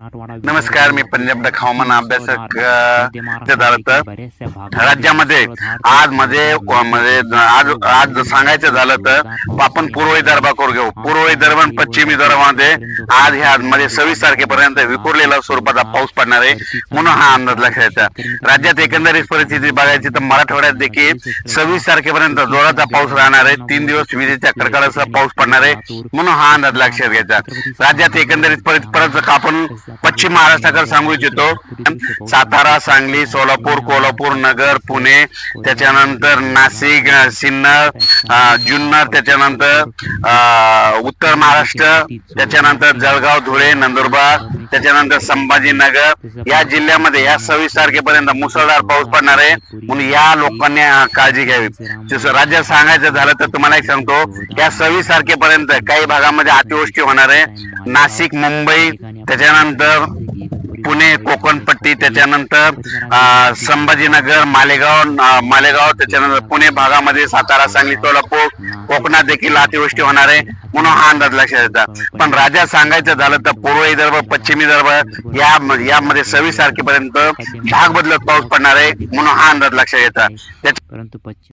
नमस्कार मी पंजाब डक हवामान अभ्यासक राज्यामध्ये आज मध्ये आज आज सांगायचं झालं तर आपण पूर्व विदर्भाकडे घेऊ. पूर्व विदर्भ आणि पश्चिम विदर्भामध्ये आज ह्या मध्ये सव्वीस तारखेपर्यंत विखुरलेला स्वरूपाचा पाऊस पडणार आहे. म्हणून हा अंदाज लक्षात येतो राज्यात एकंदरीत परिस्थिती बघायची तर मराठवाड्यात देखील सव्वीस तारखेपर्यंत जोराचा पाऊस राहणार आहे. तीन दिवस विजेच्या कडकडासह पाऊस पडणार आहे. म्हणून हा अंदाज लक्षात घ्यायचा. राज्यात एकंदरीत परत परत आपण पश्चिम महाराष्ट्राकडे सांगू इच्छितो. सातारा सांगली सोलापूर कोल्हापूर नगर पुणे त्याच्यानंतर नाशिक सिन्नर जुन्नर त्याच्यानंतर उत्तर महाराष्ट्र त्याच्यानंतर जळगाव धुळे नंदुरबार त्याच्यानंतर संभाजीनगर. या जिल्ह्यामध्ये या सव्वीस तारखेपर्यंत मुसळधार पाऊस पडणार आहे. म्हणून या लोकांनी काळजी घ्यावी. जसं राज्यात सांगायचं झालं तर तुम्हाला एक सांगतो या सव्वीस तारखेपर्यंत काही भागामध्ये अतिवृष्टी होणार आहे. नाशिक मुंबई त्याच्यानंतर पुणे कोकणपट्टी त्याच्यानंतर संभाजीनगर मालेगाव मालेगाव त्याच्यानंतर पुणे भागामध्ये सातारा सांगली सोलापूर कोकणात देखील अतिवृष्टी होणार आहे म्हणून हा अंदाज लक्षात येतात पण राजा सांगायचं झालं तर पूर्व विदर्भ पश्चिम विदर्भ या यामध्ये सव्वीस तारखेपर्यंत भाग बदलत पाऊस पडणार आहे म्हणून हा अंदाज लक्षात येतात परंतु पश्चिम